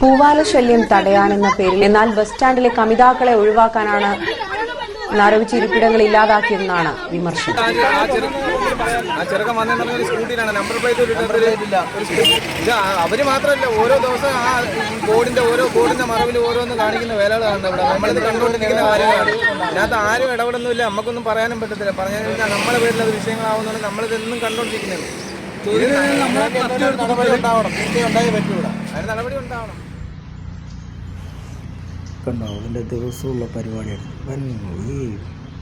പൂവാല ശല്യം തടയാനെന്ന പേരിൽ എന്നാൽ ബസ് സ്റ്റാൻഡിലെ കമിതാക്കളെ ഒഴിവാക്കാനാണ് എന്നാരോപിച്ച് ഇരിപ്പിടങ്ങൾ ഇല്ലാതാക്കിയെന്നാണ് വിമർശനം. അവർ മാത്രമല്ല ഓരോ ദിവസം ആ ബോർഡിന്റെ ഓരോ ബോർഡിന്റെ മറവിൽ ഓരോന്ന് കാണിക്കുന്ന വേലകളാണ് ഇവിടെ. നമ്മളിത് കണ്ടുകൊണ്ടിരിക്കുന്ന കാര്യങ്ങളാണ്. അതിനകത്ത് ആരും ഇടപെടുന്നില്ല നമുക്കൊന്നും പറയാനും പറ്റത്തില്ല. പറഞ്ഞു കഴിഞ്ഞാൽ നമ്മളെ പേരിൽ അത് വിഷയങ്ങളാവുന്നതുകൊണ്ട് നമ്മളിതെന്നും കണ്ടുകൊണ്ടിരിക്കുന്നത് നടപടി ഉണ്ടാവണം. അതിന് നടപടി ഉണ്ടാവണം. കണ്ടോ? അതിന്റെ ദിവസമുള്ള പരിപാടിയാണ്. ഇവൻ ഈ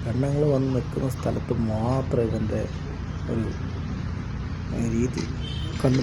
പെണ്ണുങ്ങൾ വന്ന് നിൽക്കുന്ന സ്ഥലത്ത് മാത്രമേ ഇവന്റെ ഒരു രീതി കണ്ടു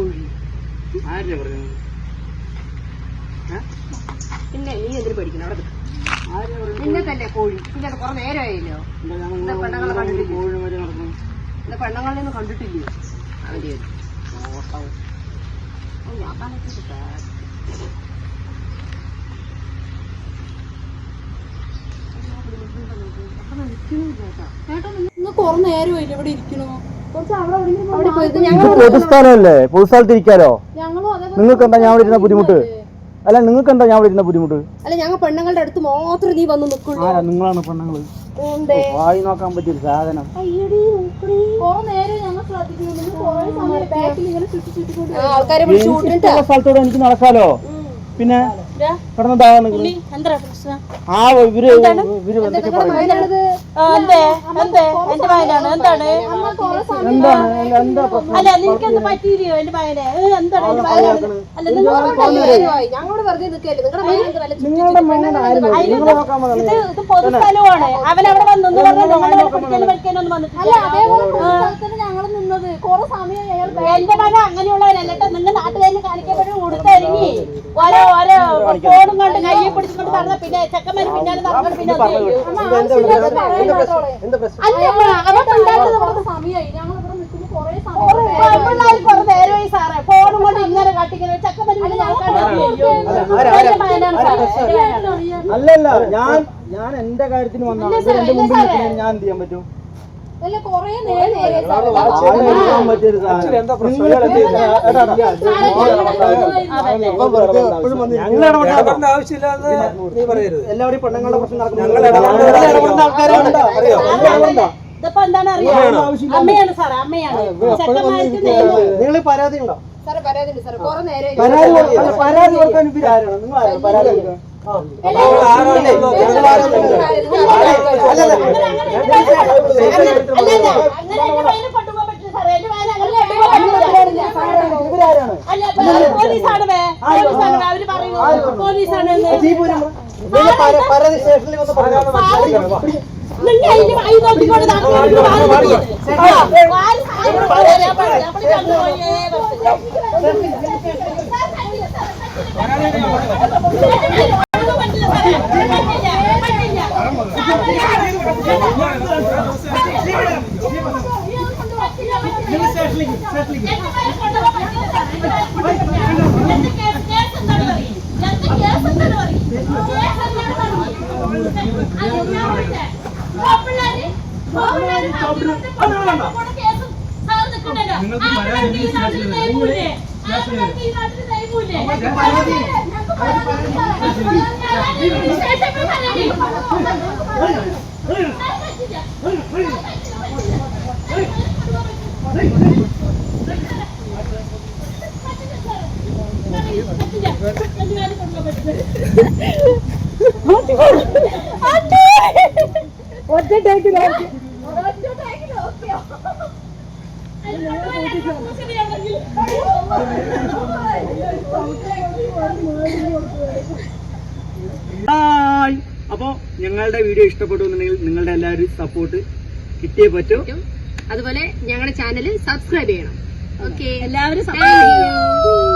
കോഴി പിന്നെ നീ എന്തിനു പഠിക്കണം അവിടെ. നിന്നതല്ലേ കോഴി. പിന്നെ അത് കുറെ നേരമായല്ലോ. പെണ്ണുങ്ങളെ കണ്ടിട്ടില്ല? എന്താ പെണ്ണുങ്ങളെയൊന്നും കണ്ടിട്ടില്ലേ അവന്റെ ഒരു ഓട്ടം ഓ, ഞാൻ പറഞ്ഞിട്ട് നിങ്ങൾക്ക് കൊറേ നേരമായില്ല ഇവിടെ ഇരിക്കണോ? പൊതുസ്ഥലമല്ലേ പൊതുസ്ഥലത്ത് ഇരിക്കാലോ നിങ്ങൾക്ക് എന്താ ഞാൻ വിളിക്കുന്ന ബുദ്ധിമുട്ട്? അല്ല നിങ്ങൾക്ക് എന്താ ഞാൻ വിളിക്കുന്ന ബുദ്ധിമുട്ട്? അല്ല ഞങ്ങൾ പെണ്ണുങ്ങളുടെ അടുത്ത് മാത്രം നീ വന്ന് ആരാ? നിങ്ങളാണ് പെണ്ണുങ്ങൾ വായി നോക്കാൻ പറ്റിയ സാധനം. സ്ഥലത്തൂടെ എനിക്ക് നടക്കാലോ? പിന്നെ പ്രശ്നം? ആ ഇവർ എന്തൊക്കെ എന്താണ്? അല്ല, പറ്റിയില്ലയോ എന്റെ മകനെ? ഏ, എന്താണ് എന്റെ മകനാണ് അല്ല നിങ്ങൾ ഞങ്ങളോട് വെറുതെ നിൽക്കല്ലേ? നിങ്ങളുടെ ഇത് വന്നതല്ലേ? ഇത് അവൻ അവിടെ വന്നു പഠിക്കാനും പഠിക്കാനൊന്നും വന്നിട്ടില്ല. ഞങ്ങൾ നിന്നത് കൊറേ സമയം അയാൾ എന്റെ മകൻ അങ്ങനെയുള്ളവരല്ല കേട്ടോ. നിങ്ങൾ നാട്ടുകാരിൽ കാണിക്കപ്പെടും ഉടുത്തൊരുങ്ങി. ഓരോ ഓരോ ഫോണും കൊണ്ട് കയ്യെ പിടിച്ചുകൊണ്ട് നടന്ന പിന്നെ ചെക്കന്മാര് പിന്നാലെ നടന്നു പിന്നെ. അല്ല അവൻ ഉണ്ടായിരുന്നത് കൊറേ സമയമായി ഞങ്ങൾ ഇവിടെ നിൽക്കുമ്പോൾ കൊറേ സമയം പിള്ളേർ കുറെ നേരമായി സാറേ ഫോണും കൊണ്ട് ഇങ്ങനെ കാട്ടിങ്ങനെ ചെക്കന്മാര് പിന്നെ എന്റെ മകനാണ് സാറേ എന്റെ മകനാണ്. അല്ലല്ല ഞാൻ ഞാൻ എന്റെ കാര്യത്തിന് വന്നാണ് എന്റെ മുമ്പിൽ ഞാൻ എന്ത് ചെയ്യാൻ പറ്റും. എല്ലാവരും പെണ്ണുങ്ങളുടെ പ്രശ്നം നടക്കുന്നത് ആൾക്കാരുണ്ട്. ഇതിപ്പോ എന്താണ് അറിയാം? അമ്മയാണ്? സാറേ അമ്മയാണ്. നിങ്ങൾ പരാതി ഉണ്ടോ പരാതി നിങ്ങൾ ആരാണ് പരാതി കൊടുക്കാൻ. ഒറ്റ ഒറ്റ ടേക്കിലാക്കി ഹായ്. അപ്പോൾ ഞങ്ങളുടെ വീഡിയോ ഇഷ്ടപ്പെട്ടു എന്നുണ്ടെങ്കിൽ നിങ്ങളുടെ എല്ലാവരും സപ്പോർട്ട് കിട്ടിയേ പറ്റൂ. അതുപോലെ ഞങ്ങളുടെ ചാനൽ സബ്സ്ക്രൈബ് ചെയ്യണം. ഓക്കെ എല്ലാവരും സപ്പോർട്ട്